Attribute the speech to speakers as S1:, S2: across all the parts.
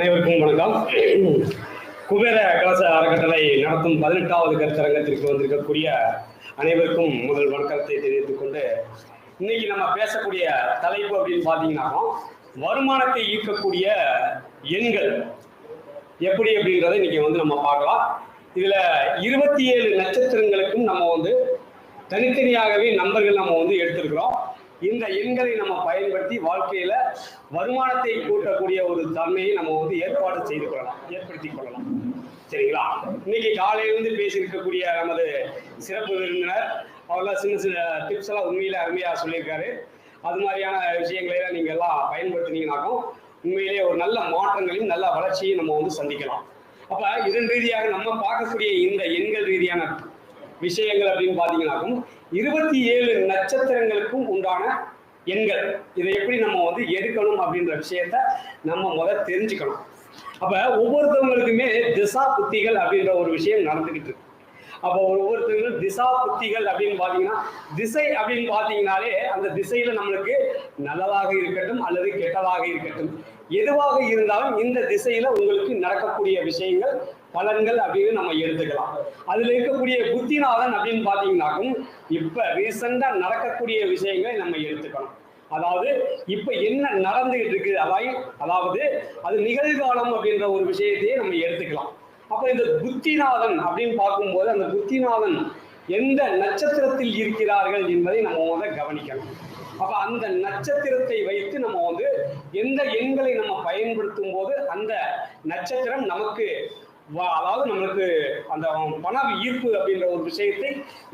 S1: அனைவருக்கும் வணக்கம். குபேர கலச அறக்கட்டளை நடத்தும் பதினெட்டாவது கருத்தரங்கத்திற்கு வந்திருக்கக்கூடிய அனைவருக்கும் முதல் வணக்கத்தை தெரிவித்துக் கொண்டு இன்னைக்கு நம்ம பேசக்கூடிய தலைப்பு அப்படின்னு பார்த்தீங்கன்னா வருமானத்தை ஈர்க்கக்கூடிய எண்கள் எப்படி அப்படின்றத இன்னைக்கு வந்து நம்ம பார்க்கலாம். இதுல இருபத்தி ஏழு நட்சத்திரங்களுக்கும் நம்ம வந்து தனித்தனியாகவே நம்பர்கள் நம்ம வந்து எடுத்திருக்கிறோம். இந்த எண்களை நம்ம பயன்படுத்தி வாழ்க்கையில வருமானத்தை கூட்டக்கூடிய ஒரு தன்மையை நம்ம வந்து ஏற்பாடு செய்து கொள்ளலாம் ஏற்படுத்தி கொள்ளலாம். சரிங்களா? இன்னைக்கு காலையிலிருந்து பேசியிருக்கக்கூடிய நமது சிறப்பு விருந்தினர் அவர்லாம் சின்ன சின்ன டிப்ஸ் எல்லாம் உண்மையில அருமையா சொல்லியிருக்காரு. அது மாதிரியான விஷயங்களை எல்லாம் நீங்க எல்லாம் பயன்படுத்தினீங்கனாக்கும் உண்மையிலேயே ஒரு நல்ல மாற்றங்களையும் நல்ல வளர்ச்சியையும் நம்ம வந்து சந்திக்கலாம். அப்ப இதன் ரீதியாக நம்ம பார்க்கக்கூடிய இந்த எண்கள் ரீதியான விஷயங்கள் அப்படின்னு பார்த்தீங்கன்னாக்கும் இருபத்தி ஏழு நட்சத்திரங்களுக்கும் உண்டான எண்கள். இதை எப்படி நம்ம வந்து எடுக்கணும் அப்படின்ற விஷயத்த நம்ம முதல்ல தெரிஞ்சுக்கணும். அப்ப ஒவ்வொருத்தவங்களுக்குமே திசா புத்திகள் அப்படின்ற ஒரு விஷயம் நடந்துகிட்டு இருக்கு. அப்போ ஒவ்வொருத்தவங்களும் திசா புத்திகள் அப்படின்னு பார்த்தீங்கன்னா திசை அப்படின்னு பார்த்தீங்கனாலே அந்த திசையில நம்மளுக்கு நல்லதாக இருக்கட்டும் அல்லது கெட்டதாக இருக்கட்டும். எதுவாக இருந்தாலும் இந்த திசையில உங்களுக்கு நடக்கக்கூடிய விஷயங்கள் பலன்கள் அப்படின்னு நம்ம எடுத்துக்கலாம். அதுல இருக்கக்கூடிய புத்திநாதன் அப்படின்னு பார்த்தீங்கன்னாக்கும் இப்ப ரீசெண்டா நடக்கக்கூடிய விஷயங்களை நம்ம எடுத்துக்கணும். அதாவது இப்ப என்ன நடந்துகிட்டு இருக்கு? அதாவது அதாவது அது நிகழ்காலம் அப்படின்ற ஒரு விஷயத்தையே நம்ம எடுத்துக்கலாம். அப்ப இந்த புத்திநாதன் அப்படின்னு பார்க்கும்போது அந்த புத்திநாதன் எந்த நட்சத்திரத்தில் இருக்கிறார்கள் என்பதை நம்ம வந்து கவனிக்கணும். அப்ப அந்த நட்சத்திரத்தை வைத்து நம்ம வந்து எந்த எண்களை நம்ம பயன்படுத்தும் போது அந்த நட்சத்திரம் நமக்கு அதாவது நம்மளுக்கு அந்த பண ஈர்ப்பு அப்படின்ற ஒரு விஷயத்தை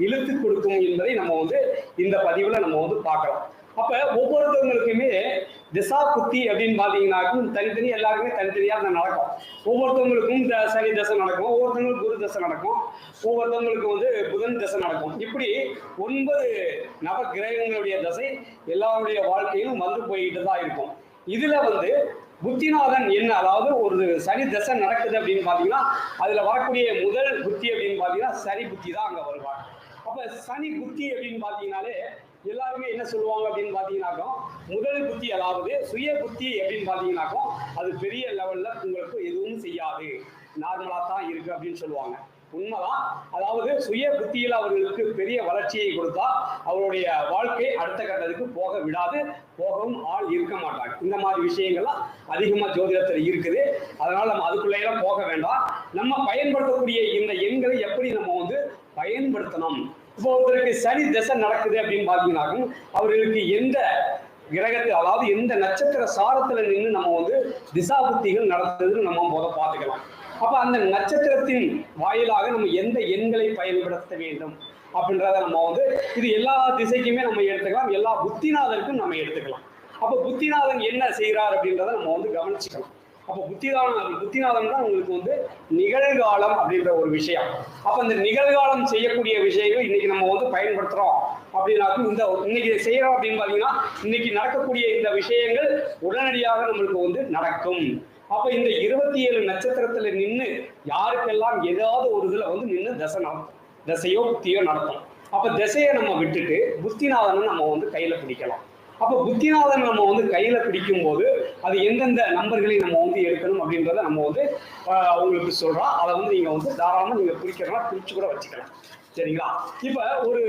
S1: இழுத்து கொடுக்கும் என்பதை நம்ம வந்து இந்த பதிவில் நம்ம வந்து பார்க்கலாம் அப்ப ஒவ்வொருத்தவங்களுக்குமே திசா புத்தி அப்படின்னு பாத்தீங்கன்னாக்கும் தனித்தனி எல்லாருக்குமே தனித்தனியாக தான் நடக்கும். ஒவ்வொருத்தவங்களுக்கும் இந்த சனி தசை நடக்கும் ஒவ்வொருத்தவங்களுக்கு குரு தசை நடக்கும் ஒவ்வொருத்தவங்களுக்கு வந்து புதன் தசை நடக்கும். இப்படி ஒன்பது நவ கிரகங்களுடைய தசை எல்லாருடைய வாழ்க்கையிலும் வந்து போய்கிட்டு தான் இருக்கும். இதுல வந்து புத்திநாதன் என்ன? அதாவது ஒரு சனி தசை நடக்குது அப்படின்னு பார்த்தீங்கன்னா அதில் வரக்கூடிய முதல் புத்தி அப்படின்னு பார்த்தீங்கன்னா சனி புத்தி தான் அங்கே வருவாங்க. அப்போ சனி புத்தி அப்படின்னு பார்த்தீங்கன்னாலே எல்லாருமே என்ன சொல்லுவாங்க அப்படின்னு பார்த்தீங்கன்னாக்கோ முதல் புத்தி அதாவது சுய புத்தி அப்படின்னு பார்த்தீங்கன்னாக்கோ அது பெரிய லெவலில் உங்களுக்கு எதுவும் செய்யாது. நார்மலாக தான் இருக்குது அப்படின்னு சொல்லுவாங்க. உண்மைதான். அதாவது சுய புத்தியில் அவர்களுக்கு பெரிய வளர்ச்சியை கொடுத்தா அவருடைய வாழ்க்கை அடுத்த கட்டத்துக்கு போக விடாது போகவும் ஆள் இருக்க மாட்டாங்க இந்த மாதிரி விஷயங்கள்லாம் அதிகமாக ஜோதிடத்தில் இருக்குது. அதனால நம்ம அதுக்குள்ளேயெல்லாம் போக வேண்டாம். நம்ம பயன்படுத்தக்கூடிய இந்த எண்களை எப்படி நம்ம வந்து பயன்படுத்தணும்? இப்போ ஒருத்தருக்கு சனி திசை நடக்குது அப்படின்னு பார்த்தீங்கன்னாக்கும் அவர்களுக்கு எந்த கிரகத்தில் அதாவது எந்த நட்சத்திர சாரத்துல நின்று நம்ம வந்து திசா புத்திகள் நடத்துதுன்னு நம்ம போத பார்த்துக்கலாம். அப்ப அந்த நட்சத்திரத்தின் வாயிலாக நம்ம எந்த எண்களை பயன்படுத்த வேண்டும் அப்படின்றத நம்ம வந்து இது எல்லா திசைக்குமே நம்ம எடுத்துக்கலாம். எல்லா புத்திநாதருக்கும் நம்ம எடுத்துக்கலாம். அப்ப புத்திநாதன் என்ன செய்கிறார் அப்படின்றத நம்ம வந்து கவனிச்சுக்கலாம். அப்போ புத்திநாதன் புத்திநாதன் தான் உங்களுக்கு வந்து நிகழ்காலம் அப்படின்ற ஒரு விஷயம். அப்ப இந்த நிகழ்காலம் செய்யக்கூடிய விஷயங்கள் இன்னைக்கு நம்ம வந்து பயன்படுத்துறோம் அப்படின்னாக்கும் இந்த இன்னைக்கு இதை செய்யறோம் அப்படின்னு பாத்தீங்கன்னா இன்னைக்கு நடக்கக்கூடிய இந்த விஷயங்கள் உடனடியாக நம்மளுக்கு வந்து நடக்கும். அப்ப இந்த இருபத்தி ஏழு நட்சத்திரத்துல நின்று யாருக்கெல்லாம் ஏதாவது ஒரு இதுல வந்து நின்று தசை நடத்தும் தசையோ புத்தியோ நடத்தும் அப்ப திசையை நம்ம விட்டுட்டு புத்திநாதனை நம்ம வந்து கையில பிடிக்கலாம். அப்ப புத்திநாதன் நம்ம வந்து கையில பிடிக்கும் போது அது எந்தெந்த நம்பர்களை நம்ம வந்து எடுக்கணும் அப்படின்றத நம்ம வந்து உங்களுக்கு சொல்றோம் அதை வந்து நீங்க வந்து தாராளமா நீங்க பிரிக்கிறனா பிரிச்சு கூட வச்சுக்கலாம். சரிங்களா? இப்ப ஒரு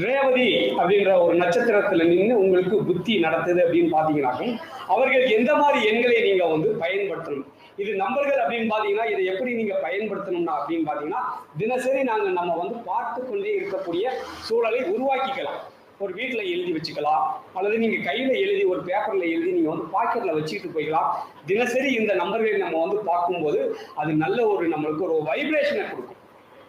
S1: ரேவதி அப்படின்ற ஒரு நட்சத்திரத்துல நின்று உங்களுக்கு புத்தி நடத்துது அப்படின்னு பாத்தீங்கன்னாக்கும் அவர்கள் எந்த மாதிரி எண்களை நீங்க வந்து பயன்படுத்தணும்? இது நம்பர்கள் அப்படின்னு பாத்தீங்கன்னா இதை எப்படி நீங்க பயன்படுத்தணும்னா அப்படின்னு பாத்தீங்கன்னா தினசரி நாங்க நம்ம வந்து பார்த்து கொண்டே இருக்கக்கூடிய சூழலை உருவாக்கிக்கலாம். ஒரு வீட்டில் எழுதி வச்சுக்கலாம் அல்லது நீங்க கையில எழுதி ஒரு பேப்பர்ல எழுதி நீங்க வந்து பாக்கெட்ல வச்சுக்கிட்டு போய்க்கலாம். தினசரி இந்த நம்பர்களை நம்ம வந்து பார்க்கும்போது அது நல்ல ஒரு நம்மளுக்கு ஒரு வைப்ரேஷனை கொடுக்கும்.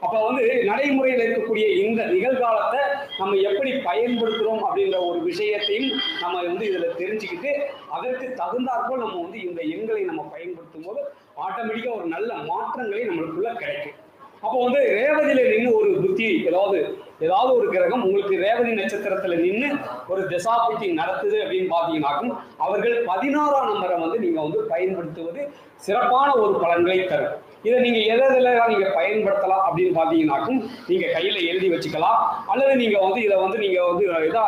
S1: அப்ப வந்து நடைமுறையில் இருக்கக்கூடிய இந்த நிகழ்காலத்தை நம்ம எப்படி பயன்படுத்துறோம் அப்படின்ற ஒரு விஷயத்தையும் நம்ம வந்து இதுல தெரிஞ்சுக்கிட்டு அதற்கு தகுந்தாற்போல் நம்ம வந்து இந்த எண்களை நம்ம பயன்படுத்தும் போது ஆட்டோமேட்டிக்கா ஒரு நல்ல மாற்றங்களை நம்மளுக்குள்ள கிடைக்கும். அப்போ வந்து ரேவதியில நின்று ஒரு புத்தி ஏதாவது ஏதாவது ஒரு கிரகம் உங்களுக்கு ரேவதி நட்சத்திரத்துல நின்று ஒரு திசாபுத்தி நடத்துது அப்படின்னு பார்த்தீங்கன்னாக்கும் அவர்கள் பதினாறாம் நம்பரை வந்து நீங்க வந்து பயன்படுத்துவது சிறப்பான ஒரு பலன்களை தரும். இதை நீங்க எதை எதெல்லாம் நீங்க பயன்படுத்தலாம் அப்படின்னு பாத்தீங்கன்னாக்கும் நீங்க கையில எழுதி வச்சுக்கலாம். அல்லது நீங்க வந்து இதை வந்து நீங்க வந்து இதா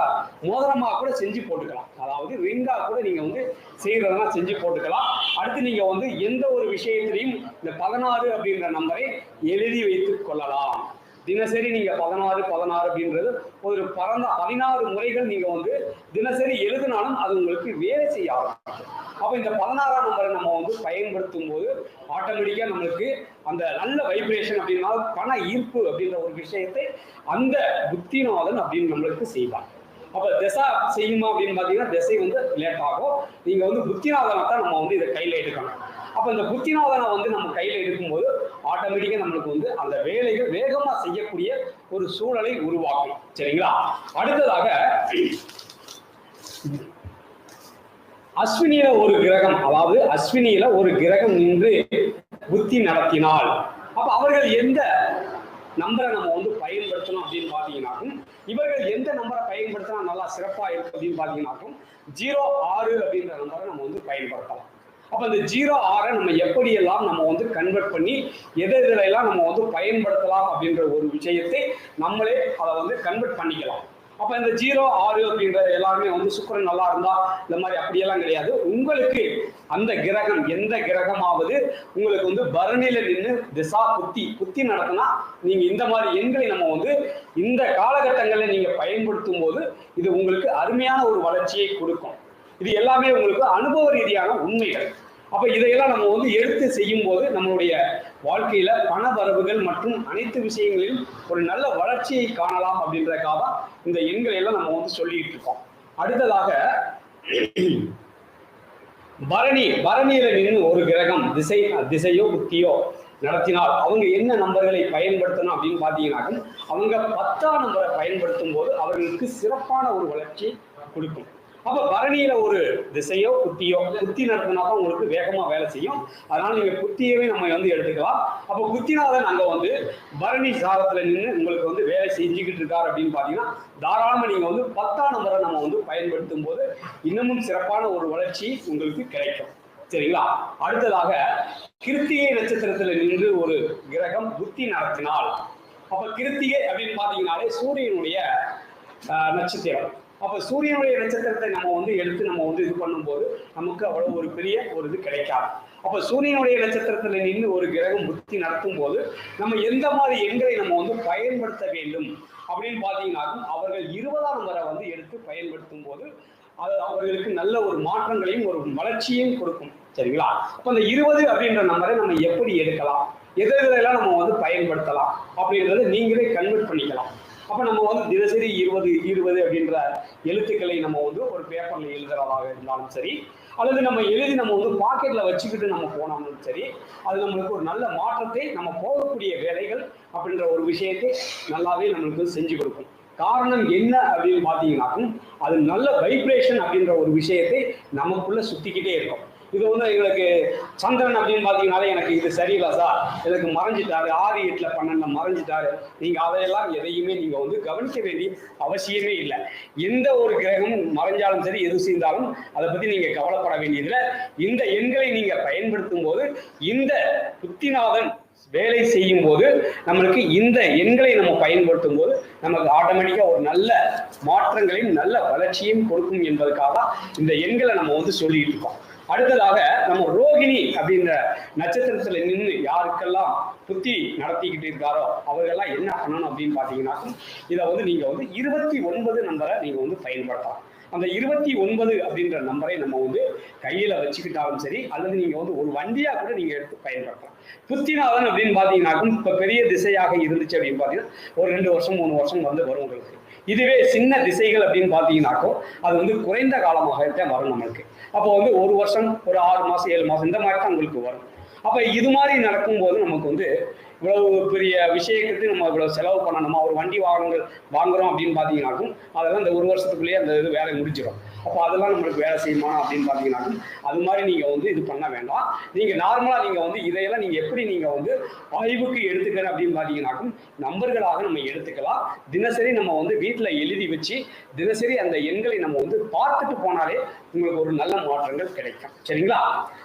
S1: மோதிரமா கூட செஞ்சு போட்டுக்கலாம். அதாவது ரிங்கா கூட நீங்க வந்து செய்யறதெல்லாம் செஞ்சு போட்டுக்கலாம். அடுத்து நீங்க வந்து எந்த ஒரு விஷயத்திலையும் இந்த பதினாறு அப்படின்ற நம்பரை எழுதி வைத்துக் கொள்ளலாம். தினசரி நீங்க பதினாறு பதினாறு அப்படின்றது ஒரு பரந்த பதினாறு முறைகள் நீங்க வந்து தினசரி எழுதினாலும் அது உங்களுக்கு வேலை செய்ய ஆரம்பிக்கும். அப்போ இந்த பதினாறாம் நம்பரை நம்ம வந்து பயன்படுத்தும் போது ஆட்டோமேட்டிக்காக நம்மளுக்கு அந்த நல்ல வைப்ரேஷன் அப்படின்னா பண ஈர்ப்பு அப்படின்ற ஒரு விஷயத்தை அந்த புத்திநாதன் அப்படின்னு நம்மளுக்கு செய்வாங்க அப்போ திசா செய்யுமா அப்படின்னு பார்த்தீங்கன்னா திசை வந்து லேட் ஆகும் நீங்கள் வந்து புத்திநாதனை தான் நம்ம வந்து இதை கையில் எடுக்கணும் அப்போ இந்த புத்திநாதனை வந்து நம்ம கையில் எடுக்கும்போது ஆட்டோமேட்டிக்காக நம்மளுக்கு வந்து அந்த வேலைகள் வேகமாக செய்யக்கூடிய ஒரு சூழலை உருவாக்கும். சரிங்களா? அடுத்ததாக அஸ்வினியில ஒரு கிரகம் அதாவது அஸ்வினியில ஒரு கிரகம் நின்று புத்தி நடத்தினால் அப்ப அவர்கள் எந்த நம்பரை நம்ம வந்து பயன்படுத்தணும் அப்படின்னு பார்த்தீங்கன்னாக்கும் இவர்கள் எந்த நம்பரை பயன்படுத்தினா நல்லா சிறப்பாக இருக்கும் அப்படின்னு பார்த்தீங்கன்னாக்கும் ஜீரோ ஆறு அப்படின்ற நம்பரை நம்ம வந்து பயன்படுத்தலாம். அப்போ இந்த ஜீரோ ஆரை நம்ம எப்படியெல்லாம் நம்ம வந்து கன்வெர்ட் பண்ணி எதை இதில் எல்லாம் நம்ம வந்து பயன்படுத்தலாம் அப்படின்ற ஒரு விஷயத்தை நம்மளே அதை வந்து கன்வெர்ட் பண்ணிக்கலாம். அப்போ இந்த ஜீரோ ஆறு அப்படின்ற எல்லாருமே வந்து சுக்கரன் நல்லா இருந்தா இந்த மாதிரி அப்படியெல்லாம் கிடையாது. உங்களுக்கு அந்த கிரகம் எந்த கிரகமாவது உங்களுக்கு வந்து பரணியில நின்று திசா புத்தி புத்தி நடத்தினா நீங்க இந்த மாதிரி எண்களை நம்ம வந்து இந்த காலகட்டங்களில் நீங்க பயன்படுத்தும் போது இது உங்களுக்கு அருமையான ஒரு வளர்ச்சியை கொடுக்கும். இது எல்லாமே உங்களுக்கு அனுபவ ரீதியான உண்மைகள். அப்ப இதையெல்லாம் நம்ம வந்து எடுத்து செய்யும் போது நம்மளுடைய வாழ்க்கையில பண வரவுகள் மற்றும் அனைத்து விஷயங்களிலும் ஒரு நல்ல வளர்ச்சியை காணலாம் அப்படின்றதுக்காக தான் இந்த எண்களை எல்லாம் நம்ம வந்து சொல்லிட்டு இருக்கோம். அடுத்ததாக பரணி பரணியில நின்று ஒரு கிரகம் திசை திசையோ புத்தியோ நடத்தினால் அவங்க என்ன நம்பர்களை பயன்படுத்தணும் அப்படின்னு பார்த்தீங்கன்னாக்கும் அவங்க பத்தாம் நம்பரை பயன்படுத்தும் போது அவர்களுக்கு சிறப்பான ஒரு வளர்ச்சி கொடுக்கும். அப்ப பரணியில ஒரு திசையோ புத்தியோ புத்தி நடத்தினா தான் உங்களுக்கு வேகமா வேலை செய்யும். அதனால நீங்க புத்தியவே நம்ம வந்து எடுத்துக்கலாம். அப்ப புத்திநாதன் அங்க வந்து பரணி சாரத்துல நின்று உங்களுக்கு வந்து வேலை செஞ்சுக்கிட்டு இருக்காரு அப்படின்னு பாத்தீங்கன்னா தாராளமா நீங்க வந்து பத்தாம் நம்பரை நம்ம வந்து பயன்படுத்தும் போது இன்னமும் சிறப்பான ஒரு வளர்ச்சி உங்களுக்கு கிடைக்கும். சரிங்களா? அடுத்ததாக கிருத்திகை நட்சத்திரத்துல நின்று ஒரு கிரகம் புத்தி நடத்தினால். அப்ப கிருத்திகை அப்படின்னு பாத்தீங்கன்னாலே சூரியனுடைய நட்சத்திரம். அப்போ சூரியனுடைய நட்சத்திரத்தை நம்ம வந்து எடுத்து நம்ம வந்து இது பண்ணும்போது நமக்கு அவ்வளோ ஒரு பெரிய ஒரு இது கிடைக்காது. அப்போ சூரியனுடைய நட்சத்திரத்தில் நின்று ஒரு கிரகம் புத்தி நடத்தும் போது நம்ம எந்த மாதிரி எண்களை நம்ம வந்து பயன்படுத்த வேண்டும் அப்படின்னு பார்த்தீங்கன்னா அவர்கள் இருபதாம் நம்பரை வந்து எடுத்து பயன்படுத்தும் போது அது அவர்களுக்கு நல்ல ஒரு மாற்றங்களையும் ஒரு வளர்ச்சியையும் கொடுக்கும். சரிங்களா? அப்போ அந்த இருபது அப்படின்ற நம்பரை நம்ம எப்படி எடுக்கலாம்? எது எதுலெல்லாம் நம்ம வந்து பயன்படுத்தலாம்? அப்படின்றத நீங்களே கன்வெர்ட் பண்ணிக்கலாம். அப்ப நம்ம வந்து தினசரி இருபது இருபது அப்படின்ற எழுத்துக்களை நம்ம வந்து ஒரு பேப்பர்ல எழுதுறதாக இருந்தாலும் சரி அல்லது நம்ம எழுதி நம்ம வந்து பாக்கெட்ல வச்சுக்கிட்டு நம்ம போனாலும் சரி அது நம்மளுக்கு ஒரு நல்ல மாற்றத்தை நம்ம போகக்கூடிய வேலைகள் அப்படின்ற ஒரு விஷயத்தை நல்லாவே நம்மளுக்கு செஞ்சு கொடுக்கும். காரணம் என்ன அப்படின்னு பார்த்தீங்கன்னாக்கும் அது நல்ல வைப்ரேஷன் அப்படின்ற ஒரு விஷயத்தை நமக்குள்ள சுத்திக்கிட்டே இருக்கும். இது வந்து எங்களுக்கு சந்திரன் அப்படின்னு பார்த்தீங்கனாலே எனக்கு இது சரியில்லை சார். எனக்கு மறைஞ்சிட்டாரு ஆறு எட்டில் பன்னெண்டு மறைஞ்சிட்டாரு. நீங்கள் அதையெல்லாம் எதையுமே நீங்கள் வந்து கவனிக்க வேண்டிய அவசியமே இல்லை. எந்த ஒரு கிரகமும் மறைஞ்சாலும் சரி எது செய்தாலும் அதை பற்றி நீங்கள் கவலைப்பட வேண்டியதில்லை. இந்த எண்களை நீங்கள் பயன்படுத்தும் போது இந்த புத்திநாதன் வேலை செய்யும் போது நம்மளுக்கு இந்த எண்களை நம்ம பயன்படுத்தும் போது நமக்கு ஆட்டோமேட்டிக்காக ஒரு நல்ல மாற்றங்களையும் நல்ல வளர்ச்சியும் கொடுக்கும் என்பதற்காக தான் இந்த எண்களை நம்ம வந்து சொல்லிட்டு இருக்கோம். அடுத்ததாக நம்ம ரோகிணி அப்படின்ற நட்சத்திரத்துல நின்று யாருக்கெல்லாம் புத்தி நடத்திக்கிட்டு இருக்காரோ அவர்கள்லாம் என்ன பண்ணணும் அப்படின்னு பாத்தீங்கன்னா இதை வந்து நீங்க வந்து இருபத்தி ஒன்பது நம்பரை நீங்க வந்து பயன்படுத்தலாம். அந்த இருபத்தி ஒன்பது அப்படின்ற நம்பரை நம்ம வந்து கையில வச்சுக்கிட்டாலும் சரி அல்லது நீங்க வந்து ஒரு வண்டியா கூட நீங்க எடுத்து பயன்படுத்தலாம். புத்திநாதன் அப்படின்னு பார்த்தீங்கன்னாக்கும் இப்போ பெரிய திசையாக இருந்துச்சு அப்படின்னு பார்த்தீங்கன்னா ஒரு ரெண்டு வருஷம் மூணு வருஷம் வந்து வரும் உங்களுக்கு. இதுவே சின்ன திசைகள் அப்படின்னு பார்த்தீங்கன்னாக்கோ அது வந்து குறைந்த காலமாக தான் வரும் நம்மளுக்கு. அப்போ வந்து ஒரு வருஷம் ஒரு ஆறு மாதம் ஏழு மாதம் இந்த மாதிரி தான் உங்களுக்கு வரும். அப்போ இது மாதிரி நடக்கும்போது நமக்கு வந்து இவ்வளவு பெரிய விஷயத்துக்கு நம்ம இவ்வளவு செலவு பண்ணணுமா? ஒரு வண்டி வாகனங்கள் வாங்குறோம் அப்படின்னு பார்த்தீங்கன்னாக்கும் அதெல்லாம் இந்த ஒரு வருஷத்துக்குள்ளேயே அந்த இது வேலை முடிஞ்சிடும் அப்போ அதெல்லாம் நம்மளுக்கு வேலை செய்யுமா அப்படின்னு பார்த்தீங்கன்னா அது மாதிரி நீங்கள் வந்து இது பண்ண வேண்டாம். நீங்கள் நார்மலாக நீங்கள் வந்து இதையெல்லாம் நீங்கள் எப்படி நீங்கள் வந்து ஆய்வுக்கு எடுத்துக்கிற அப்படின்னு பார்த்தீங்கன்னாக்கும் நம்பர்களாக நம்ம எடுத்துக்கலாம். தினசரி நம்ம வந்து வீட்டில் எழுதி வச்சு தினசரி அந்த எண்களை நம்ம வந்து பார்த்துட்டு போனாலே உங்களுக்கு ஒரு நல்ல மாற்றங்கள் கிடைக்கும். சரிங்களா?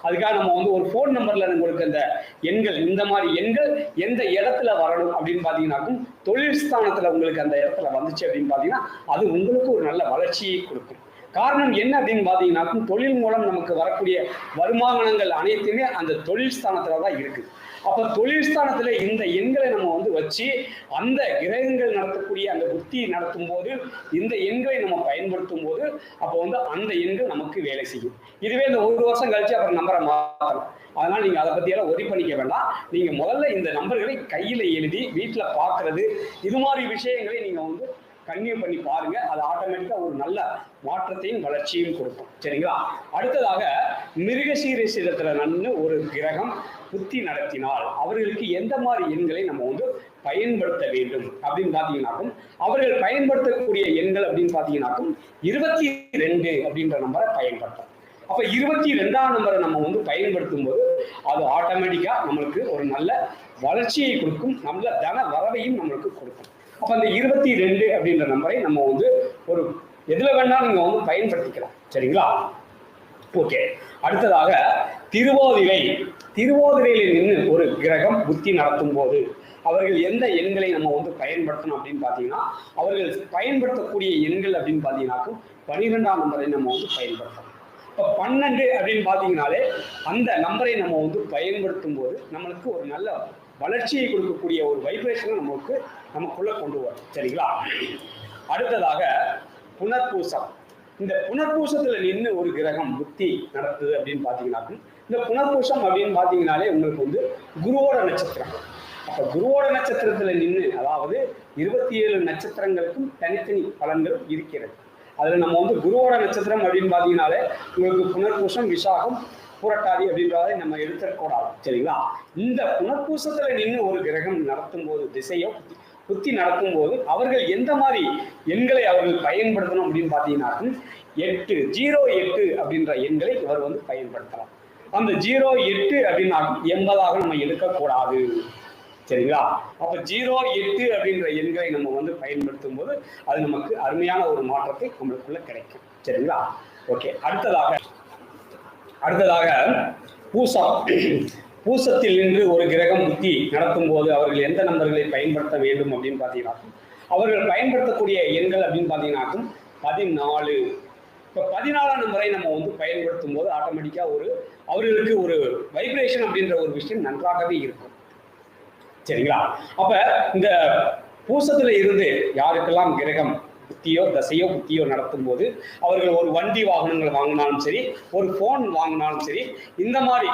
S1: அதுக்காக நம்ம வந்து ஒரு ஃபோன் நம்பரில் உங்களுக்கு அந்த எண்கள் இந்த மாதிரி எண்கள் எந்த இடத்துல வரணும் அப்படின்னு பார்த்தீங்கன்னாக்கும் தொழில் ஸ்தானத்தில் உங்களுக்கு அந்த இடத்துல வந்துச்சு அப்படின்னு பார்த்தீங்கன்னா அது உங்களுக்கு ஒரு நல்ல வளர்ச்சியை கொடுக்கும். காரணம் என்ன அப்படின்னு பார்த்தீங்கன்னாக்கும் தொழில் மூலம் நமக்கு வரக்கூடிய வருமானங்கள் அனைத்துமே அந்த தொழில் ஸ்தானத்தில் தான் இருக்குது அப்போ தொழில் ஸ்தானத்தில் இந்த எண்களை நம்ம வந்து வச்சு அந்த கிரகங்கள் நடத்தக்கூடிய அந்த புத்தி நடத்தும் போது இந்த எண்களை நம்ம பயன்படுத்தும் போது அப்போ வந்து அந்த எண்கள் நமக்கு வேலை செய்யும். இதுவே இந்த ஒரு வருஷம் கழிச்சு அப்புறம் நம்பரை மாற்றலாம் அதனால் நீங்கள் அதை பற்றியெல்லாம் ஒரி பண்ணிக்க வேண்டாம். நீங்கள் முதல்ல இந்த நம்பர்களை கையில் எழுதி வீட்டில் பார்க்கறது இது மாதிரி விஷயங்களை நீங்கள் வந்து கன்னியூ பண்ணி பாருங்க. அது ஆட்டோமேட்டிக்காக ஒரு நல்ல மாற்றத்தையும் வளர்ச்சியும் கொடுக்கும். சரிங்களா? அடுத்ததாக மிருகசீரிசிடத்தில் நன்னு ஒரு கிரகம் புத்தி நடத்தினால் அவர்களுக்கு எந்த மாதிரி எண்களை நம்ம வந்து பயன்படுத்த வேண்டும்? அப்படின்னு பார்த்தீங்கன்னாக்கும் அவர்கள் பயன்படுத்தக்கூடிய எண்கள் அப்படின்னு பார்த்தீங்கன்னாக்கும் இருபத்தி ரெண்டு அப்படின்ற நம்பரை பயன்படுத்தும். அப்போ இருபத்தி ரெண்டாம் நம்பரை நம்ம வந்து பயன்படுத்தும் போது அது ஆட்டோமேட்டிக்காக நம்மளுக்கு ஒரு நல்ல வளர்ச்சியை கொடுக்கும் நல்ல தன வரவையும் நம்மளுக்கு கொடுக்கும். அப்போ அந்த இருபத்தி ரெண்டு அப்படின்ற நம்பரை நம்ம வந்து ஒரு எதில் வேணாலும் நீங்கள் வந்து பயன்படுத்திக்கலாம். சரிங்களா? ஓகே. அடுத்ததாக திருவோதிரை. திருவோதிரையில் நின்று ஒரு கிரகம் புத்தி நடத்தும் போது அவர்கள் எந்த எண்களை நம்ம வந்து பயன்படுத்தணும் அப்படின்னு பார்த்தீங்கன்னா அவர்கள் பயன்படுத்தக்கூடிய எண்கள் அப்படின்னு பார்த்தீங்கன்னாக்கும் பன்னிரெண்டாம் நம்பரை நம்ம வந்து பயன்படுத்தணும். இப்போ பன்னெண்டு அப்படின்னு பார்த்தீங்கனாலே அந்த நம்பரை நம்ம வந்து பயன்படுத்தும் போது நம்மளுக்கு ஒரு நல்ல வளர்ச்சியை கொடுக்கக்கூடிய ஒரு வைப்ரேஷனை நமக்கு நமக்குள்ள கொண்டு வரும். சரிங்களா? அடுத்ததாக புனர்பூசம். இந்த புனர்பூசத்தில் நின்று ஒரு கிரகம் புத்தி நடத்துது அப்படின்னு பார்த்தீங்கன்னாக்கும் இந்த புனர்பூசம் அப்படின்னு பார்த்தீங்கனாலே உங்களுக்கு வந்து குருவோட நட்சத்திரம். அப்போ குருவோட நட்சத்திரத்தில் நின்று அதாவது இருபத்தி ஏழு நட்சத்திரங்களுக்கும் தனித்தனி பலன்கள் இருக்கிறது. அதில் நம்ம வந்து குருவோட நட்சத்திரம் அப்படின்னு பார்த்தீங்கனாலே உங்களுக்கு புனர்பூசம் விசாகம் புரட்டாதி அப்படின்றதை நம்ம எடுத்துக்கூடாது சரிங்களா? இந்த புனர்பூசத்துல நின்று ஒரு கிரகம் நடத்தும் போது திசையோ புத்தி- நடத்தும் போது அவர்கள் எந்த மாதிரி எண்களை அவர்கள் பயன்படுத்தணும் அப்படின்னு பார்த்தீங்கன்னா எட்டு ஜீரோ எட்டு அப்படின்ற எண்களை இவர் வந்து பயன்படுத்தலாம். அந்த ஜீரோ எட்டு அப்படின்னா எண்பதாக நம்ம எடுக்கக்கூடாது சரிங்களா? அப்போ ஜீரோ எட்டு அப்படின்ற எண்களை நம்ம வந்து பயன்படுத்தும் போது அது நமக்கு அருமையான ஒரு மாற்றத்தை நம்மளுக்குள்ள கிடைக்கும் சரிங்களா? ஓகே அடுத்ததாக அடுத்ததாக பூசம் பூசத்தில் நின்று ஒரு கிரகம் புத்தி நடத்தும் போது அவர்கள் எந்த நம்பர்களை பயன்படுத்த வேண்டும் அப்படின்னு பார்த்தீங்கன்னா அவர்கள் பயன்படுத்தக்கூடிய எண்கள் அப்படின்னு பார்த்தீங்கன்னாக்கும் பதினாலு. இப்போ பதினாலாம் நம்பரை நம்ம வந்து பயன்படுத்தும் போது ஆட்டோமேட்டிக்காக ஒரு அவர்களுக்கு ஒரு வைப்ரேஷன் அப்படின்ற ஒரு விஷயம் நன்றாகவே இருக்கும். சரிங்களா? அப்போ இந்த பூசத்தில் இருந்து யாருக்கெல்லாம் கிரகம் புத்தியோ தசையோ புத்தியோ நடத்தும் போது அவர்கள் ஒரு வண்டி வாகனங்கள் வாங்கினாலும் சரி ஒரு ஃபோன் வாங்கினாலும் சரி இந்த மாதிரி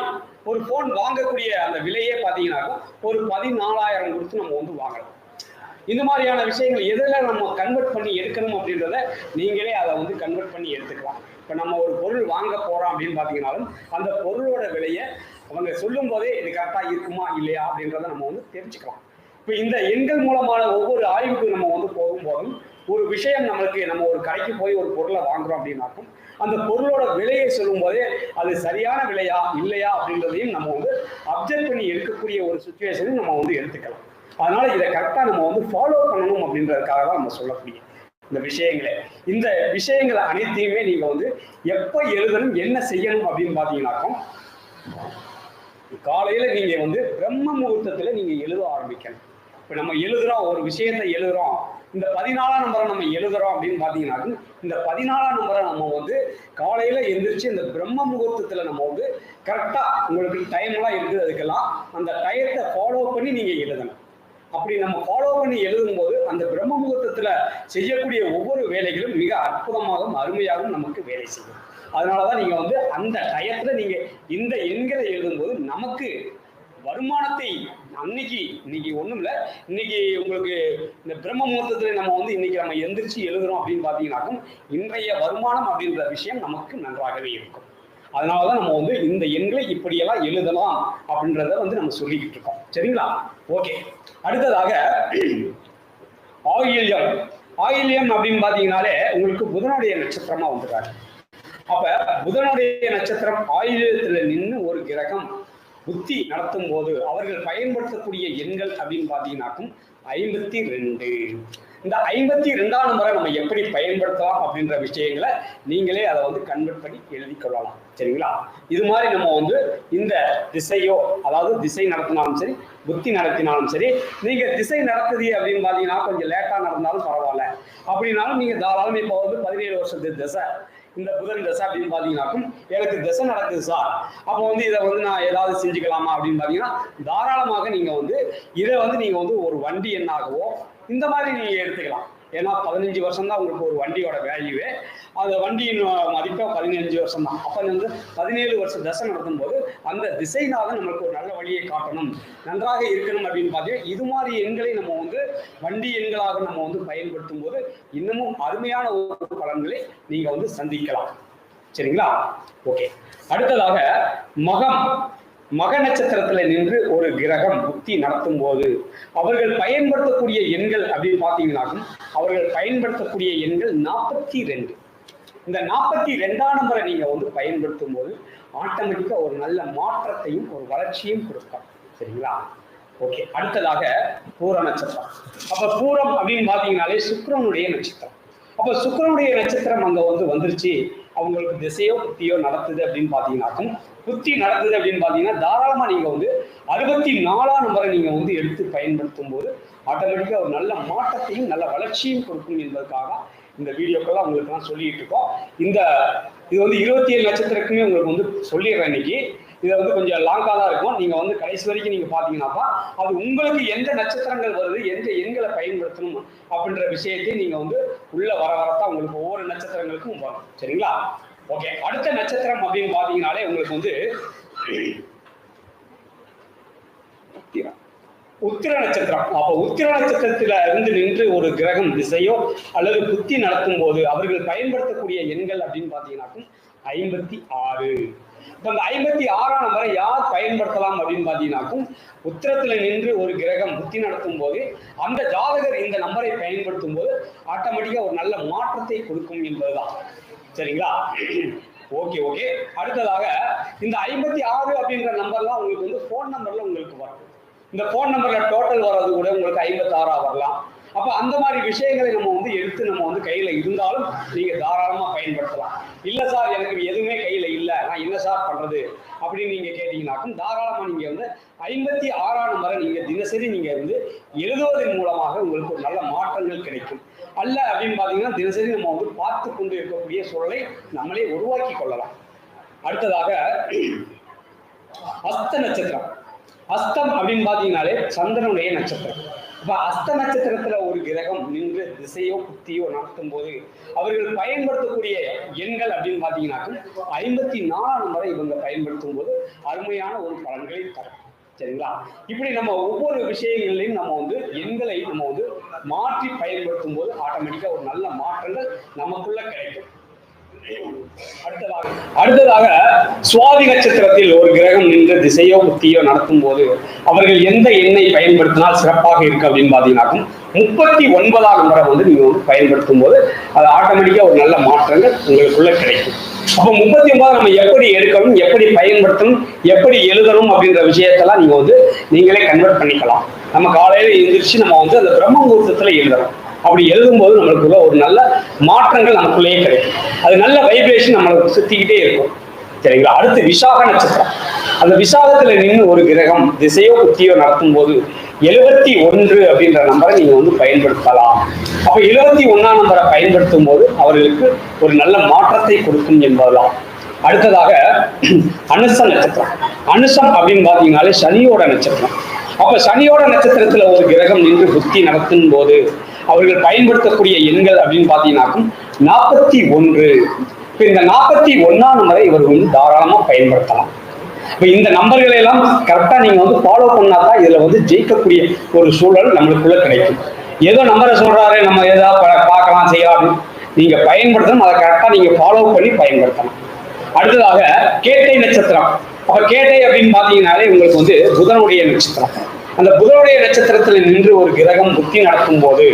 S1: ஒரு ஃபோன் வாங்கக்கூடிய அந்த விலையே பார்த்தீங்கன்னாக்கா ஒரு பதினாலாயிரம் கொடுத்து நம்ம வந்து வாங்கலாம். இந்த மாதிரியான விஷயங்கள் எதில் நம்ம கன்வெர்ட் பண்ணி எடுக்கணும் அப்படின்றத நீங்களே அதை வந்து கன்வெர்ட் பண்ணி எடுத்துக்கலாம். இப்போ நம்ம ஒரு பொருள் வாங்க போகிறோம் அப்படின்னு பார்த்தீங்கன்னாலும் அந்த பொருளோட விலையை அவங்க சொல்லும் போதே இது கரெக்டாக இருக்குமா இல்லையா அப்படின்றத நம்ம வந்து தெரிஞ்சுக்கலாம். இப்போ இந்த எண்கள் மூலமான ஒவ்வொரு ஆய்வுக்கு நம்ம வந்து போகும்போதும் ஒரு விஷயம் நம்மளுக்கு நம்ம ஒரு கடைக்கு போய் ஒரு பொருளை வாங்குறோம் அப்படின்னாக்கும் அந்த பொருளோட விலையை சொல்லும் போதே அது சரியான விலையா இல்லையா அப்படின்றதையும் நம்ம வந்து அப்சர்வ் பண்ணி எடுக்கக்கூடிய ஒரு சுச்சுவேஷனையும் நம்ம வந்து எடுத்துக்கலாம். அதனால இதை கரெக்டாக நம்ம வந்து ஃபாலோ பண்ணணும் அப்படின்றதுக்காக தான் நம்ம சொல்லக்கூடிய இந்த விஷயங்களை. இந்த விஷயங்களை அனைத்தையுமே நீங்க வந்து எப்போ எழுதணும் என்ன செய்யணும் அப்படின்னு பார்த்தீங்கன்னாக்கும் காலையில நீங்க வந்து பிரம்ம முகூர்த்தத்துல நீங்க எழுத ஆரம்பிக்கணும். இப்போ நம்ம எழுதுறோம் ஒரு விஷயத்தை எழுதுறோம். இந்த பதினாலாம் நம்பரை நம்ம எழுதுறோம் அப்படின்னு பார்த்தீங்கன்னா இந்த பதினாலாம் நம்பரை நம்ம வந்து காலையில் எழுந்திரிச்சு இந்த பிரம்ம முகூர்த்தத்தில் நம்ம வந்து கரெக்டாக உங்களுக்கு டைம்லாம் இருக்குது அதுக்கெல்லாம் அந்த டயத்தை ஃபாலோ பண்ணி நீங்கள் எழுதணும். அப்படி நம்ம ஃபாலோ பண்ணி எழுதும்போது அந்த பிரம்ம முகூர்த்தத்தில் செய்யக்கூடிய ஒவ்வொரு வேலைகளும் மிக அற்புதமாகவும் அருமையாகவும் நமக்கு வேலை செய்யும். அதனாலதான் நீங்கள் வந்து அந்த டயத்தில் நீங்கள் இந்த எண்களை எழுதும்போது நமக்கு வருமானத்தை அன்னைக்கு இன்னைக்கு ஒன்றும் இல்லை இன்னைக்கு உங்களுக்கு இந்த பிரம்ம முகூர்த்தத்தில் நம்ம வந்து இன்னைக்கு நம்ம எந்திரிச்சு எழுதுறோம் அப்படின்னு பார்த்தீங்கன்னாக்கும் இன்றைய வருமானம் அப்படின்ற விஷயம் நமக்கு நன்றாகவே இருக்கும். அதனாலதான் நம்ம வந்து இந்த எண்களை இப்படியெல்லாம் எழுதலாம் அப்படின்றத வந்து நம்ம சொல்லிக்கிட்டு இருக்கோம். சரிங்களா? ஓகே. அடுத்ததாக ஆயில்யம். ஆயில்யம் அப்படின்னு பார்த்தீங்கனாலே உங்களுக்கு புதனுடைய நட்சத்திரமா வந்துடுறாரு. அப்ப புதனுடைய நட்சத்திரம் ஆயுதத்துல நின்று ஒரு கிரகம் புத்தி நடத்தும் போது அவர்கள் பயன்படுத்தக்கூடிய எண்கள் அப்படின்னு பார்த்தீங்கன்னாக்கும் ஐம்பத்தி ரெண்டு. இந்த ஐம்பத்தி ரெண்டாம் நம்பரை நம்ம எப்படி பயன்படுத்தலாம் அப்படின்ற விஷயங்களை நீங்களே அதை வந்து கன்வெர்ட் பண்ணி எழுதி கொள்ளலாம். சரிங்களா? இது மாதிரி நம்ம வந்து இந்த திசையோ அதாவது திசை நடத்தினாலும் சரி புத்தி நடத்தினாலும் சரி நீங்க திசை நடத்துது அப்படின்னு பார்த்தீங்கன்னா கொஞ்சம் லேட்டா நடந்தாலும் பரவாயில்ல. அப்படின்னாலும் நீங்க தாராளம் இப்போ வந்து பதினேழு வருஷத்து திசை இந்த புதன் தசை அப்படின்னு பார்த்தீங்கன்னாக்கும் எனக்கு திசை நடக்குது சார் அப்போ வந்து இதை வந்து நான் ஏதாவது செஞ்சுக்கலாமா அப்படின்னு பார்த்தீங்கன்னா தாராளமாக நீங்கள் வந்து இதை வந்து நீங்கள் வந்து ஒரு வண்டி எண்ணாகவோ இந்த மாதிரி நீங்கள் எடுத்துக்கலாம். ஏன்னா பதினஞ்சு வருஷம் தான் உங்களுக்கு ஒரு வண்டியோட வேல்யூவே அந்த வண்டியின் மதிப்பாக பதினஞ்சு வருஷம் தான் அப்போ வந்து பதினேழு வருஷம் தசை நடத்தும் போது அந்த திசைநாதன் நம்மளுக்கு ஒரு நல்ல வழியை காட்டணும். நன்றாக இருக்கணும் அப்படின்னு பார்த்தீங்கன்னா இது மாதிரி எண்களை நம்ம வந்து வண்டி எண்களாக நம்ம வந்து பயன்படுத்தும் போது இன்னமும் அருமையான ஒரு பலன்களை நீங்கள் வந்து சந்திக்கலாம். சரிங்களா? ஓகே. அடுத்ததாக மகம். மக நட்சத்திரத்துல நின்று ஒரு கிரகம் புத்தி நடத்தும் போது அவர்கள் பயன்படுத்தக்கூடிய எண்கள் அப்படின்னு பார்த்தீங்கன்னாக்கும் அவர்கள் பயன்படுத்தக்கூடிய எண்கள் நாற்பத்தி ரெண்டு. இந்த நாற்பத்தி ரெண்டாம் நம்பரை நீங்க வந்து பயன்படுத்தும் போது ஆட்டோமேட்டிக்கா ஒரு நல்ல மாற்றத்தையும் ஒரு வளர்ச்சியும் கொடுக்கும். சரிங்களா? ஓகே அடுத்ததாக பூர நட்சத்திரம். அப்ப பூரம் அப்படின்னு பாத்தீங்கன்னாலே சுக்கரனுடைய நட்சத்திரம். அப்ப சுக்கரனுடைய நட்சத்திரம் அங்க வந்து வந்துருச்சு. அவங்களுக்கு திசையோ புத்தியோ நடத்துது அப்படின்னு பாத்தீங்கன்னாக்கும் புத்தி நடத்துது அப்படின்னு பாத்தீங்கன்னா தாராளமா நீங்க வந்து அறுபத்தி நாலாம் நம்பரை நீங்க வந்து எடுத்து பயன்படுத்தும் போது ஆட்டோமேட்டிக்கா ஒரு நல்ல மாற்றத்தையும் நல்ல வளர்ச்சியும் கொடுக்கும் என்பதற்காக இந்த வீடியோக்கெல்லாம் உங்களுக்கு நான் சொல்லிட்டு இருக்கோம். இந்த இது வந்து இருபத்தி ஏழு நட்சத்திரக்குமே உங்களுக்கு வந்து சொல்லிடுறேன் இன்னைக்கு. இதை வந்து கொஞ்சம் லாங்காக தான் இருக்கும். நீங்கள் வந்து கடைசி வரைக்கும் நீங்கள் பார்த்தீங்கன்னாப்பா அது உங்களுக்கு எந்த நட்சத்திரங்கள் வருது எந்த எண்களை பயன்படுத்தணும் அப்படின்ற விஷயத்தை நீங்கள் வந்து உள்ளே வர வரத்தான் உங்களுக்கு ஒவ்வொரு நட்சத்திரங்களுக்கும் வரும். சரிங்களா? ஓகே அடுத்த நட்சத்திரம் அப்படின்னு பார்த்தீங்கனாலே உங்களுக்கு வந்து உத்திர நட்சத்திரம். அப்ப உத்திர நட்சத்திரத்துல இருந்து நின்று ஒரு கிரகம் திசையோ அல்லது புத்தி நடத்தும் போது அவர்கள் பயன்படுத்தக்கூடிய எண்கள் அப்படின்னு பார்த்தீங்கன்னாக்கும் ஐம்பத்தி ஆறு. இப்போ அந்த ஐம்பத்தி ஆறாம் நம்பரை யார் பயன்படுத்தலாம் அப்படின்னு பார்த்தீங்கன்னாக்கும் உத்திரத்துல நின்று ஒரு கிரகம் புத்தி நடத்தும் போது அந்த ஜாதகர் இந்த நம்பரை பயன்படுத்தும் போது ஆட்டோமேட்டிக்கா ஒரு நல்ல மாற்றத்தை கொடுக்கும் என்பதுதான். சரிங்களா? ஓகே ஓகே அடுத்ததாக இந்த ஐம்பத்தி ஆறு அப்படின்ற நம்பர்லாம் உங்களுக்கு வந்து ஃபோன் நம்பர்ல உங்களுக்கு வரும். இந்த ஃபோன் நம்பர்ல டோட்டல் வர்றது கூட உங்களுக்கு ஐம்பத்தாறா வரலாம். அப்ப அந்த மாதிரி விஷயங்களை நம்ம வந்து எடுத்து நம்ம வந்து கையில இருந்தாலும் நீங்க தாராளமா பயன்படுத்தலாம். இல்ல சார் எனக்கு எதுவுமே கையில இல்ல. நான் என்ன சார் பண்றது? அப்படின்னு நீங்க கேட்டீங்கன்னாக்கும் தாராளமா நீங்க வந்து ஐம்பத்தி ஆறாம் வரை நீங்க தினசரி நீங்க வந்து எழுதுவதன் மூலமாக உங்களுக்கு ஒரு நல்ல மாற்றங்கள் கிடைக்கும். அல்ல அப்படின்னு பாத்தீங்கன்னா தினசரி நம்ம வந்து பார்த்து கொண்டு இருக்கக்கூடிய சூழலை நம்மளே உருவாக்கி கொள்ளலாம். அடுத்ததாக அஸ்த நட்சத்திரம். அஸ்தம் அப்படின்னு பார்த்தீங்கனாலே சந்திரனுடைய நட்சத்திரம். இப்போ அஸ்த நட்சத்திரத்துல ஒரு கிரகம் நின்று திசையோ குத்தியோ நடத்தும் போது அவர்கள் பயன்படுத்தக்கூடிய எண்கள் அப்படின்னு பார்த்தீங்கன்னாக்கும் ஐம்பத்தி நாலாம் நம்பரை இவங்க பயன்படுத்தும் போது அருமையான ஒரு பலன்களை தரும். சரிங்களா? இப்படி நம்ம ஒவ்வொரு விஷயங்களையும் நம்ம வந்து எண்களை நம்ம வந்து மாற்றி பயன்படுத்தும் போது ஆட்டோமேட்டிக்கா ஒரு நல்ல மாற்றங்கள் நமக்குள்ள கிடைக்கும். அடுத்ததாக சுவாதி நட்சத்திரத்தில் ஒரு கிரகம் நின்று திசையோ புத்தியோ நடத்தும் போது அவர்கள் எந்த எண்ணை பயன்படுத்தினால் சிறப்பாக இருக்கு அப்படின்னு பாத்தீங்கன்னா முப்பத்தி ஒன்பதாம் நம்பரை வந்து நீங்க வந்து பயன்படுத்தும் போது அது ஆட்டோமேட்டிக்கா ஒரு நல்ல மாற்றங்கள் உங்களுக்குள்ள கிடைக்கும். அப்போ முப்பத்தி ஒன்பது நம்ம எப்படி எடுக்கணும் எப்படி பயன்படுத்தணும் எப்படி எழுதணும் அப்படின்ற விஷயத்தெல்லாம் நீங்க வந்து நீங்களே கன்வெர்ட் பண்ணிக்கலாம். நம்ம காலையில எழுந்திரிச்சு நம்ம வந்து அந்த பிரம்ம முகூர்த்தத்துல எழுதணும். அப்படி எழுதும்போது நம்மளுக்குள்ள ஒரு நல்ல மாற்றங்கள் நமக்குள்ளேயே கிடைக்கும். அது நல்ல வைப்ரேஷன் நம்மளுக்கு சுத்திக்கிட்டே இருக்கும். சரிங்களா? அடுத்து விசாக நட்சத்திரம். அந்த விசாகத்துல நின்று ஒரு கிரகம் திசையோ குத்தியோ நடத்தும் போது எழுபத்தி ஒன்று அப்படின்ற நம்பரை நீங்க வந்து பயன்படுத்தலாம். அப்ப எழுபத்தி ஒன்னாம் நம்பரை பயன்படுத்தும் போது அவர்களுக்கு ஒரு நல்ல மாற்றத்தை கொடுக்கும் என்பதுதான். அடுத்ததாக அனுச நட்சத்திரம். அனுசம் அப்படின்னு பாத்தீங்கன்னாலே சனியோட நட்சத்திரம். அப்ப சனியோட நட்சத்திரத்துல ஒரு கிரகம் நின்று புத்தி நடத்தும் போது அவர்கள் பயன்படுத்தக்கூடிய எண்கள் அப்படின்னு பாத்தீங்கன்னாக்கும் நாற்பத்தி ஒன்று. இந்த நாற்பத்தி ஒன்னாம் நம்பரை இவர்கள் வந்து தாராளமா பயன்படுத்தலாம். இப்போ இந்த நம்பர்களை எல்லாம் கரெக்டா நீங்க வந்து ஃபாலோ பண்ணாதான் இதுல வந்து ஜெயிக்கக்கூடிய ஒரு சூழல் நம்மளுக்குள்ள கிடைக்கும். ஏதோ நம்பரை சொல்கிறாரு நம்ம ஏதாவது பார்க்கலாம் செய்யலாம். நீங்கள் நீங்க பயன்படுத்தணும் அதை கரெக்டா நீங்க ஃபாலோ பண்ணி பயன்படுத்தணும். அடுத்ததாக கேட்டை நட்சத்திரம். அப்போ கேட்டை அப்படின்னு பார்த்தீங்கனாலே உங்களுக்கு வந்து புதனுடைய நட்சத்திரம். அந்த புதனுடைய நட்சத்திரத்தில் நின்று ஒரு கிரகம் புத்தி நடத்தும் போது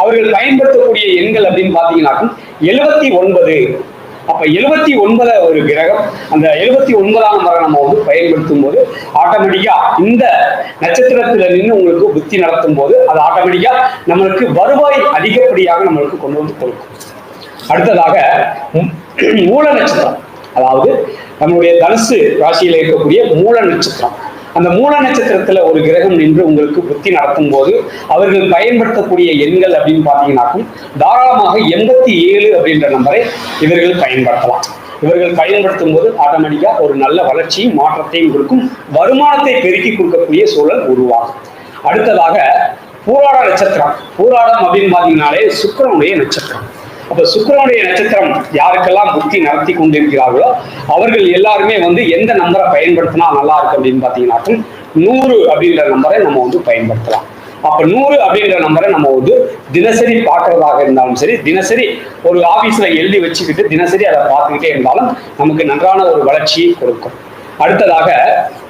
S1: அவர்கள் பயன்படுத்தக்கூடிய எண்கள் அப்படின்னு பாத்தீங்கன்னாக்கும் எழுபத்தி ஒன்பது. அப்ப எழுபத்தி ஒன்பத ஒரு கிரகம் அந்த எழுபத்தி ஒன்பதாம் மரம் நம்ம வந்து பயன்படுத்தும் போது ஆட்டோமேட்டிக்கா இந்த நட்சத்திரத்துல நின்று உங்களுக்கு புத்தி நடத்தும் போது அது ஆட்டோமேட்டிக்கா நம்மளுக்கு வருவாய் அதிகப்படியாக நம்மளுக்கு கொண்டு வந்து கொடுக்கும். அடுத்ததாக மூல நட்சத்திரம். அதாவது நம்மளுடைய தனுசு ராசியில இருக்கக்கூடிய மூல நட்சத்திரம். அந்த மூல நட்சத்திரத்துல ஒரு கிரகம் நின்று உங்களுக்கு புத்தி நடத்தும் போது அவர்கள் பயன்படுத்தக்கூடிய எண்கள் அப்படின்னு பார்த்தீங்கன்னாக்கும் தாராளமாக எண்பத்தி ஏழு அப்படின்ற நம்பரை இவர்கள் பயன்படுத்தலாம். இவர்கள் பயன்படுத்தும் போது ஆட்டோமேட்டிக்கா ஒரு நல்ல வளர்ச்சியும் மாற்றத்தையும் கொடுக்கும் வருமானத்தை பெருக்கி கொடுக்கக்கூடிய சூழல் உருவாகும். அடுத்ததாக பூராட நட்சத்திரம். பூராடம் அப்படின்னு பார்த்தீங்கன்னாலே சுக்கரனுடைய நட்சத்திரம். அப்ப சுக்கரனுடைய நட்சத்திரம் யாருக்கெல்லாம் புத்தி நடத்தி கொண்டிருக்கிறார்களோ அவர்கள் எல்லாருமே வந்து எந்த நம்பரை பயன்படுத்தினா நல்லா இருக்கு அப்படின்னு பாத்தீங்கன்னாக்கும் நூறு அப்படின்ற நம்பரை நம்ம வந்து பயன்படுத்தலாம். அப்ப நூறு அப்படின்ற நம்பரை நம்ம வந்து தினசரி பார்க்கறதாக இருந்தாலும் சரி தினசரி ஒரு ஆபீஸ்ல எழுதி வச்சுக்கிட்டு தினசரி அதை பார்த்துக்கிட்டே இருந்தாலும் நமக்கு நன்றான ஒரு வளர்ச்சியை கொடுக்கும். அடுத்ததாக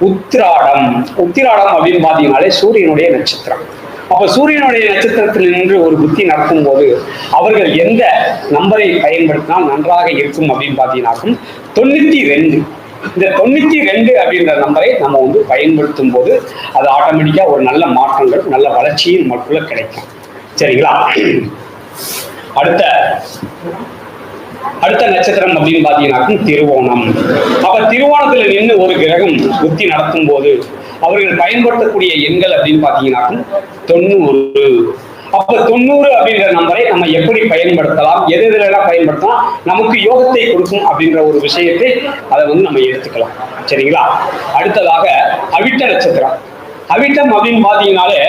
S1: உத்திராடம். உத்திராடம் அப்படின்னு பார்த்தீங்கன்னாலே சூரியனுடைய நட்சத்திரம். அப்ப சூரியனுடைய நட்சத்திரத்தில் நின்று ஒரு புத்தி நடக்கும் போது அவர்கள் எந்த நம்பரை பயன்படுத்தினால் நன்றாக இருக்கும் அப்படின்னு பார்த்தீங்கன்னாக்கும் தொண்ணூத்தி ரெண்டு. இந்த தொண்ணூத்தி ரெண்டு அப்படின்ற நம்பரை நம்ம வந்து பயன்படுத்தும் போது அது ஆட்டோமேட்டிக்கா ஒரு நல்ல மாற்றங்கள் நல்ல வளர்ச்சியும் நமக்குள்ள கிடைக்கும். சரிங்களா? அடுத்த அடுத்த நட்சத்திரம் அப்படின்னு பார்த்தீங்கன்னாக்கும் திருவோணம். அப்ப திருவோணத்துல நின்று ஒரு கிரகம் புத்தி நடத்தும் போது அவர்கள் பயன்படுத்தக்கூடிய எண்கள் அப்படின்னு பார்த்தீங்கன்னாக்கும் தொண்ணூறு. அப்ப தொண்ணூறு அப்படிங்கிற நம்பரை நம்ம எப்படி பயன்படுத்தலாம் எது எதுலாம் எல்லாம் பயன்படுத்தலாம் நமக்கு யோகத்தை கொடுக்கும் அப்படின்ற ஒரு விஷயத்தை அதை வந்து நம்ம எடுத்துக்கலாம். சரிங்களா? அடுத்ததாக அவிட்ட நட்சத்திரம். அவிட்டம் அப்படின்னு பாத்தீங்கன்னாலே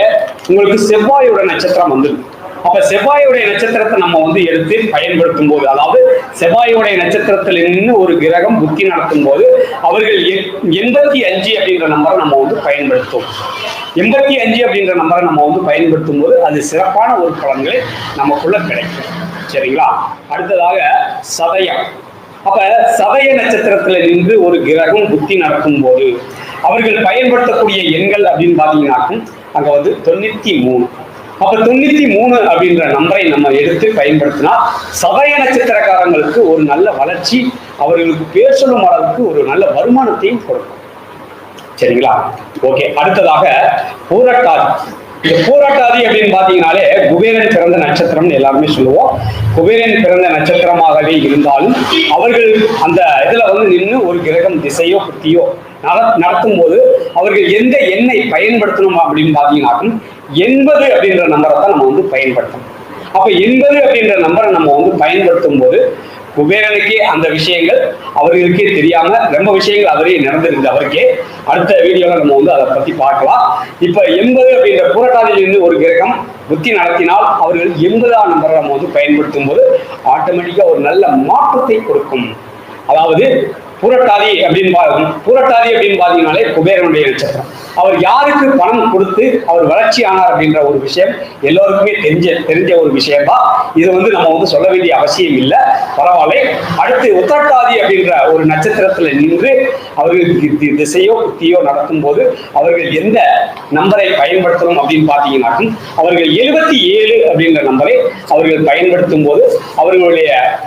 S1: உங்களுக்கு செவ்வாயோட நட்சத்திரம் வந்துடும். அப்ப செவ்வாயுடைய நட்சத்திரத்தை நம்ம வந்து எடுத்து பயன்படுத்தும் போது அதாவது செவ்வாயுடைய நட்சத்திரத்தில் நின்று ஒரு கிரகம் புத்தி நடத்தும் போது அவர்கள் எண்பத்தி அஞ்சு அப்படின்ற நம்பரை நம்ம வந்து பயன்படுத்தும் எண்பத்தி அஞ்சு அப்படின்ற நம்பரை நம்ம வந்து பயன்படுத்தும் போது அது சிறப்பான ஒரு பலன்களை நமக்குள்ள கிடைக்கும். சரிங்களா? அடுத்ததாக சதயம். அப்ப சதய நட்சத்திரத்துல நின்று ஒரு கிரகம் புத்தி நடக்கும் போது அவர்கள் பயன்படுத்தக்கூடிய எண்கள் அப்படின்னு பாத்தீங்கன்னாக்கும் அங்க வந்து தொண்ணூத்தி மூணு. அப்ப தொண்ணூத்தி மூணு அப்படின்ற நம்பரை நம்ம எடுத்து பயன்படுத்தினா சதய நட்சத்திரக்காரங்களுக்கு ஒரு நல்ல வளர்ச்சி அவர்களுக்கு பேர் சொல்லும் அளவுக்கு ஒரு நல்ல வருமானத்தையும் கொடுக்கும். சரிங்களா? ஓகே அடுத்ததாக பூரட்டாதி. இந்த பூரட்டாதி அப்படின்னு பாத்தீங்கன்னாலே குபேரன் பிறந்த நட்சத்திரம்னு எல்லாருமே சொல்லுவோம். குபேரன் பிறந்த நட்சத்திரமாகவே இருந்தாலும் அவர்கள் அந்த இதுல வந்து நின்று ஒரு கிரகம் திசையோ புத்தியோ நட- நடத்தும் போது அவர்கள் எந்த எண்ணெய் பயன்படுத்தணும் அப்படின்னு பாத்தீங்கன்னாக்கும் எண்பது அப்படின்ற நம்பரை தான் நம்ம வந்து பயன்படுத்தணும். அப்போ எண்பது அப்படின்ற நம்பரை நம்ம வந்து பயன்படுத்தும் போது குபேரனுக்கே அந்த விஷயங்கள் அவர்களுக்கே தெரியாம ரொம்ப விஷயங்கள் அவரே நடந்திருக்குது அவருக்கே. அடுத்த வீடியோல நம்ம வந்து அதை பத்தி பார்க்கலாம். இப்ப எண்பது அப்படின்ற புரட்டாதியிலிருந்து ஒரு கிரகம் புத்தி நடத்தினால் அவர்கள் எண்பதாம் நம்பரை நம்ம வந்து பயன்படுத்தும் போது ஆட்டோமேட்டிக்கா ஒரு நல்ல மாற்றத்தை கொடுக்கும். அதாவது புரட்டாதி அப்படின்னு புரட்டாதி அப்படின்னு பார்த்தீங்கனாலே குபேரனுடைய நட்சத்திரம். அவர் யாருக்கு பணம் கொடுத்து அவர் வளர்ச்சி ஆனார் அப்படின்ற ஒரு விஷயம் எல்லோருக்குமே தெரிஞ்ச தெரிஞ்ச ஒரு விஷயம் தான் இது வந்து நம்ம வந்து சொல்ல வேண்டிய அவசியம் இல்லை. பரவாயில்ல. அடுத்து உத்தரட்டாதி அப்படின்ற ஒரு நட்சத்திரத்துல நின்று அவர்களுக்கு தி- திசையோ புத்தியோ நடத்தும் போது அவர்கள் எந்த நம்பரை பயன்படுத்தணும் அப்படின்னு பார்த்தீங்கன்னாக்கும் அவர்கள் எழுபத்தி ஏழு அப்படின்ற நம்பரை அவர்கள் பயன்படுத்தும் போது அவர்களுடைய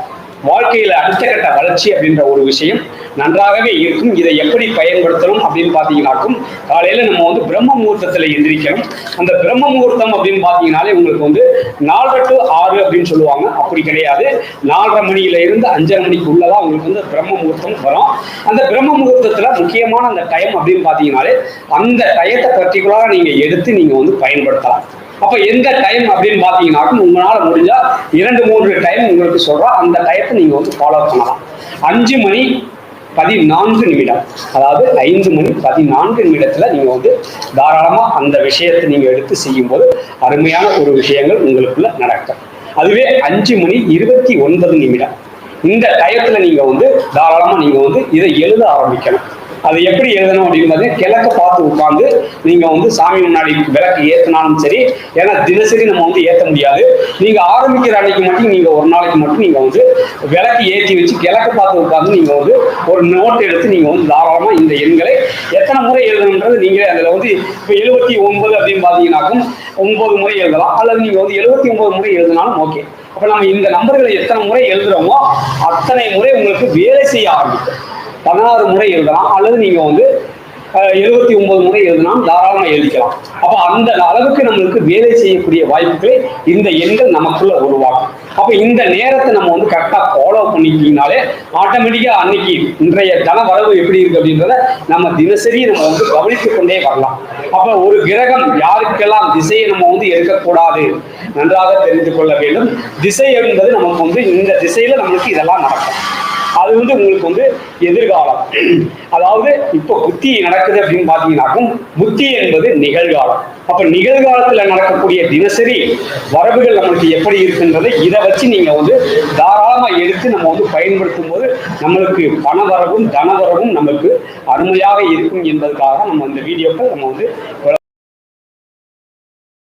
S1: வாழ்க்கையில அடுத்த கட்ட வளர்ச்சி அப்படின்ற ஒரு விஷயம் நன்றாகவே இருக்கும். இதை எப்படி பயன்படுத்தணும் அப்படின்னு பார்த்தீங்கன்னாக்கும் காலையில நம்ம வந்து பிரம்ம முகூர்த்தத்தில் எந்திரிக்கணும். அந்த பிரம்ம முகூர்த்தம் அப்படின்னு பார்த்தீங்கன்னாலே உங்களுக்கு வந்து நாலரை டு ஆறு அப்படின்னு சொல்லுவாங்க. அப்படி கிடையாது. நாலரை மணியில இருந்து அஞ்சரை மணிக்கு உள்ளதான் உங்களுக்கு வந்து பிரம்ம முகூர்த்தம் வரும். அந்த பிரம்ம முகூர்த்தத்தில் முக்கியமான அந்த டைம் அப்படின்னு பார்த்தீங்கன்னாலே அந்த டயத்தை பர்டிகுலராக நீங்க எடுத்து நீங்க வந்து பயன்படுத்தலாம். அப்ப எந்த டைம் அப்படின்னு பாத்தீங்கன்னாக்கும் உங்களால முடிஞ்சா இரண்டு மூன்று டைம் உங்களுக்கு சொல்றோம் அந்த டயத்தை நீங்க வந்து ஃபாலோ பண்ணலாம். அஞ்சு மணி பதினான்கு நிமிடம். அதாவது ஐந்து மணி பதினான்கு நிமிடத்துல நீங்க வந்து தாராளமா அந்த விஷயத்தை நீங்க எடுத்து செய்யும்போது அருமையான ஒரு விஷயங்கள் உங்களுக்குள்ள நடக்கும். அதுவே அஞ்சு மணி இருபத்தி ஒன்பது நிமிடம். இந்த டயத்துல நீங்க வந்து தாராளமா நீங்க வந்து இதை எழுத ஆரம்பிக்கணும். அது எப்படி எழுதணும் அப்படின்னு கிழக்க பார்த்து உட்காந்து நீங்க வந்து சாமி முன்னாடி விளக்கு ஏத்தினாலும் சரி ஏன்னா தினசரி நம்ம வந்து ஏத்த முடியாது. நீங்க ஆரம்பிக்கிற அன்னைக்கு மட்டும் நீங்க ஒரு நாளைக்கு மட்டும் நீங்க வந்து விளக்கு ஏற்றி வச்சு கிழக்க பார்த்து உட்காந்து நீங்க வந்து ஒரு நோட் எடுத்து நீங்க வந்து தாராளமா இந்த எண்களை எத்தனை முறை எழுதணுன்றது நீங்களே அதுல வந்து இப்போ எழுபத்தி ஒன்பது அப்படின்னு பார்த்தீங்கன்னாக்கும் ஒன்பது முறை எழுதலாம். அல்லது நீங்க வந்து எழுபத்தி ஒன்பது முறை எழுதினாலும் ஓகே அப்ப நம்ம இந்த நம்பர்களை எத்தனை முறை எழுதுறோமோ அத்தனை முறை உங்களுக்கு வேலை செய்ய ஆரம்பிக்கும். பதினாறு முறை எழுதலாம் அல்லது நீங்க வந்து எழுபத்தி ஒன்பது முறை எழுதினாலும் தாராளமாக எழுதிக்கலாம். அப்ப அந்த அளவுக்கு நம்மளுக்கு வேலை செய்யக்கூடிய வாய்ப்புகளை இந்த எண்கள் நமக்குள்ள உருவாக்கும் அப்ப இந்த நேரத்தை நம்ம வந்து கரெக்டா ஃபாலோ பண்ணிக்கினாலே ஆட்டோமேட்டிக்கா அன்னைக்கு இன்றைய தன வரவு எப்படி இருக்கு அப்படின்றத நம்ம தினசரி நம்ம வந்து கவனித்துக் கொண்டே வரலாம். அப்ப ஒரு கிரகம் யாருக்கெல்லாம் திசையை நம்ம வந்து எடுக்கக்கூடாது நன்றாக தெரிந்து கொள்ள வேண்டும். திசை என்பது நமக்கு வந்து இந்த திசையில நம்மளுக்கு இதெல்லாம் நடக்கும். அது வந்து உங்களுக்கு வந்து எதிர்காலம். அதாவது இப்போ புத்தி நடக்குது அப்படின்னு பார்த்தீங்கன்னாக்கும் புத்தி என்பது நிகழ்காலம். அப்ப நிகழ்காலத்துல நடக்கக்கூடிய தினசரி வரவுகள் நம்மளுக்கு எப்படி இருக்குன்றதை இதை வச்சு நீங்க வந்து தாராளமா எடுத்து நம்ம வந்து பயன்படுத்தும் போது நம்மளுக்கு பண வரவும் தன வரவும் நம்மளுக்கு அருமையாக இருக்கும் என்பதற்காக நம்ம இந்த வீடியோக்கள் நம்ம வந்து